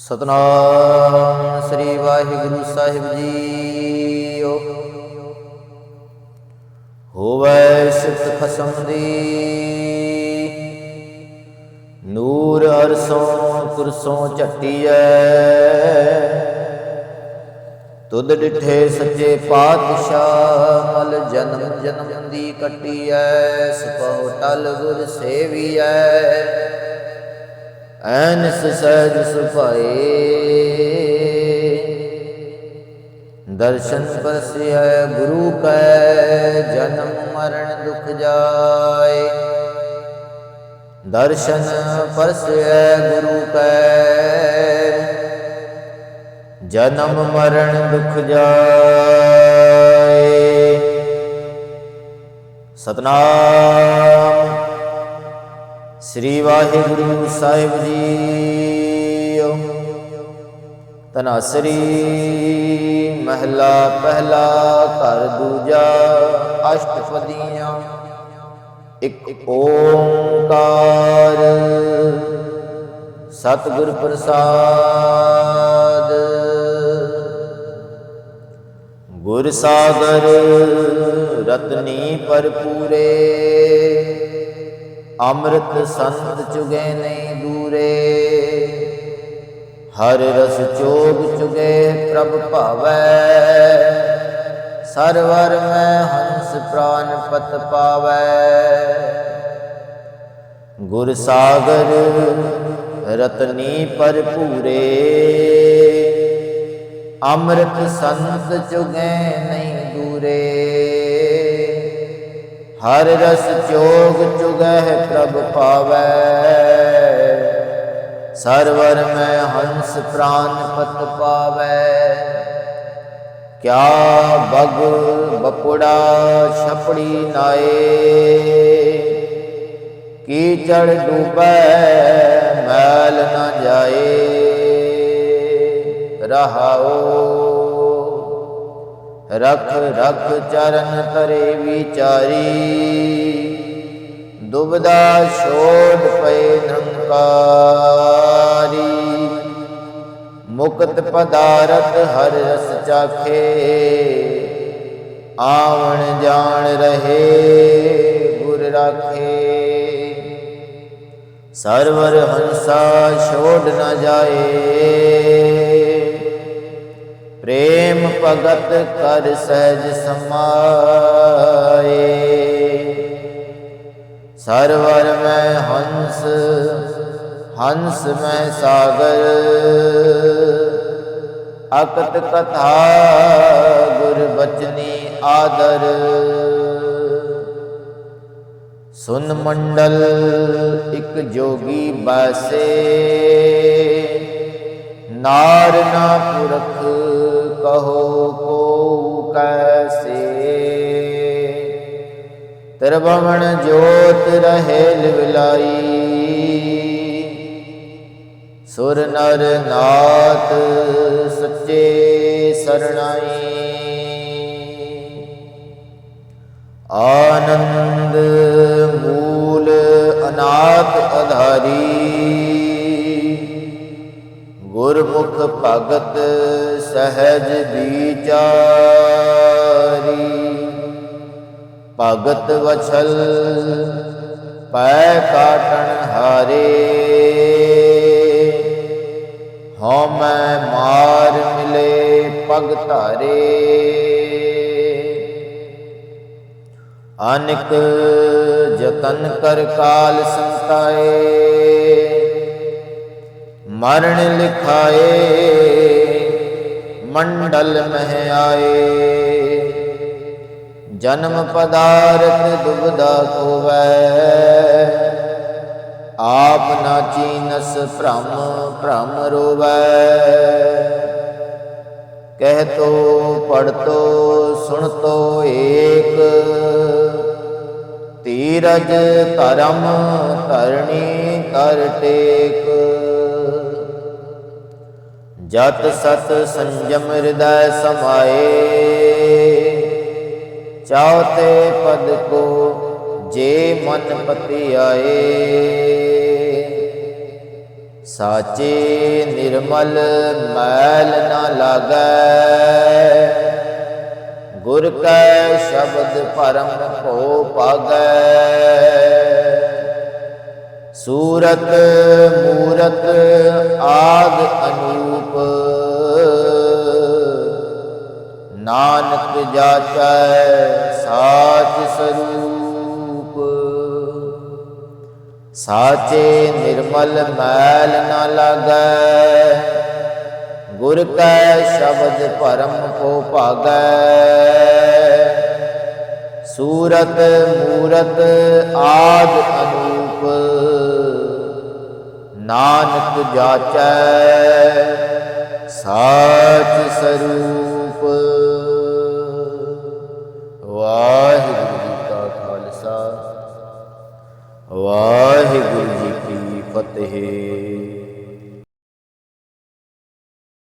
ਸਤਨਾਮ ਸ੍ਰੀ ਵਾਹਿਗੁਰੂ ਸਾਹਿਬ ਜੀਓ। ਹੋਵੇ ਸਿਫਤ ਖਸਮ ਦੀ। ਨੂਰ ਅਰਸੋਂ ਕੁਰਸੋਂ ਝੱਟੀਐ। ਤੁਧ ਡਿਠੇ ਸੱਚੇ ਪਾਤਸ਼ਾਹ ਮਲ ਜਨਮ ਜਨਮ ਦੀ ਕੱਟੀਐ। ਸਪਹੁ ਟਲ ਗੁਰ ਸੇਵੀਐ। ਐਨਸ ਸਹਿਜ ਸੁਭਾਏ। ਦਰਸ਼ਨ ਪਰਸਿਐ ਗੁਰੂ ਕੈ, ਜਨਮ ਮਰਨ ਦੁਖ ਜਾਏ। ਦਰਸ਼ਨ ਪਰਸਿਐ ਗੁਰੂ ਕੈ, ਜਨਮ ਮਰਨ ਦੁਖ ਜਾਏ। ਸਤਨਾਮ। ਸ੍ਰੀ ਵਾਹਿਗੁਰੂ ਸਾਹਿਬ ਜੀ। ਤਨਾਸਰੀ ਮਹਿਲਾ ਪਹਿਲਾ ਘਰ ਦੂਜਾ ਅਸ਼ਟਪਦੀਆਂ। ਇੱਕ ਓੰਕਾਰ। ਸਤਿਗੁਰ ਪ੍ਰਸਾਦ। ਗੁਰ ਸਾਗਰ ਰਤਨੀ ਭਰਪੂਰੇ। ਅੰਮ੍ਰਿਤ ਸੰਤ ਚੁਗੇ ਨਹੀਂ ਦੂਰੇ। ਹਰ ਰਸ ਚੋਗ ਚੁਗੇ ਪ੍ਰਭ ਭਾਵੈ। ਸਰਵਰ ਮੈਂ ਹੰਸ ਪ੍ਰਾਨ ਪਤ ਪਾਵੈ। ਗੁਰ ਸਾਗਰ ਰਤਨੀ ਭਰਪੂਰੇ ਅੰਮ੍ਰਿਤ ਸੰਤ ਚੁਗੇ ਨਹੀਂ ਦੂਰੇ। ਹਰ ਰਸ ਚੋਗ ਚੁਗਹਿ ਪ੍ਰਭ ਪਾਵੈ। ਸਰਵਰ ਮੈਂ ਹੰਸ ਪ੍ਰਾਨ ਪਤ ਪਾਵੈ। ਕਿਆ ਬਗ ਬਪੜਾ ਛਪੜੀ ਨਾਏ। ਕੀਚੜ ਡੂਬੈ ਮੈਲ ਨਾ ਜਾਏ। ਰਹਾਓ ਰਖ ਰਖ ਚਰਨ ਤਰੇ ਵਿਚਾਰੀ। ਦੁਬਦਾ ਛੋੜ ਪਏ ਨਿਰੰਕਾਰੀ ਮੁਕਤ ਪਦਾਰਥ ਹਰ ਰਸ ਚਾਖੇ। ਆਵਣ ਜਾਣ ਰਹੇ, ਗੁਰ ਰਾਖੇ। ਸਰਵਰ ਹੰਸਾ ਛੋੜ ਨਾ ਜਾਏ। ਪ੍ਰੇਮ ਭਗਤ ਕਰ ਸਹਿਜ ਸਮਾਏ। ਸਰਵਰ ਮੈਂ ਹੰਸ ਹੰਸ ਮੈਂ ਸਾਗਰ। ਅਕਤ ਕਥਾ ਗੁਰ ਬਚਨੀ ਆਦਰ। ਸੁਨ ਮੰਡਲ ਇਕ ਜੋਗੀ ਬਾਸੇ। ਨਾਰ ਨਾ ਪੁਰਖ ਕਹੋ ਕੋ ਕੈਸੇ ਤਿਰਭਵਨ ਜੋਤ ਰਹੇ ਲਿਵਲਾਈ ਸੁਰ ਨਰ ਨਾਥ ਸੱਚੇ ਸਰਣਾਈ ਆਨੰਦ ਭਗਤ ਸਹਿਜ ਵਿਚਾਰੀ। ਭਗਤ ਵਛਲ ਪੈ ਕਾਟਣ ਹਾਰੇ। ਹਉ ਮੈਂ ਮਾਰ ਮਿਲੇ ਪਗ ਧਾਰੇ। ਅਨਿਕ ਜਤਨ ਕਰ ਕਾਲ ਸੰਤਾਏ। ਮਰਨ ਲਿਖਾਏ, ਮੰਡਲ ਮਹਿ ਆਏ। ਜਨਮ ਪਦਾਰਥ ਦੁਬਦਾ ਕੋਵੈ ਆਪ ਨਾ ਚੀਨਸ ਭ੍ਰਮ ਭ੍ਰਮ ਰੋਵੈ। ਕਹਿ ਤੋ ਪੜ ਤੋ, ਸੁਣ ਤੋ ਏਕ, ਤੀਰਜ ਧਰਮ ਧਰਣੀ ਤਰ ਟੇਕ। ਜਤ ਸਤ ਸੰਜਮ ਹਿਰਦੈ ਸਮਾਏ। ਚਾਹਤੇ ਪਦ ਕੋ ਜੇ ਮਨ ਪਤੀ ਆਏ ਸਾਚੇ ਨਿਰਮਲ ਮੈਲ ਨਾ ਲਾਗੈ। ਗੁਰ ਕੈ ਸ਼ਬਦ ਪਰਮ ਭੋ ਪਾਗੈ ਸੂਰਤ, ਮੂਰਤ, ਆਦ ਅਨੂਪ। ਨਾਨਕ ਜਾਚੈ ਸਾਚ ਸਰੂਪ। ਸਾਚੇ ਨਿਰਮਲ ਮੈਲ ਨਾ ਲਾਗੈ। ਗੁਰ ਕੈ ਸ਼ਬਦ ਪਰਮ ਕੋ ਭਾਗੈ। ਸੂਰਤ, ਮੂਰਤ, ਆਦ ਅਨੂਪ। ਨਾਨਕ ਜਾਚੈ ਸਾਚ ਸਰੂਪ।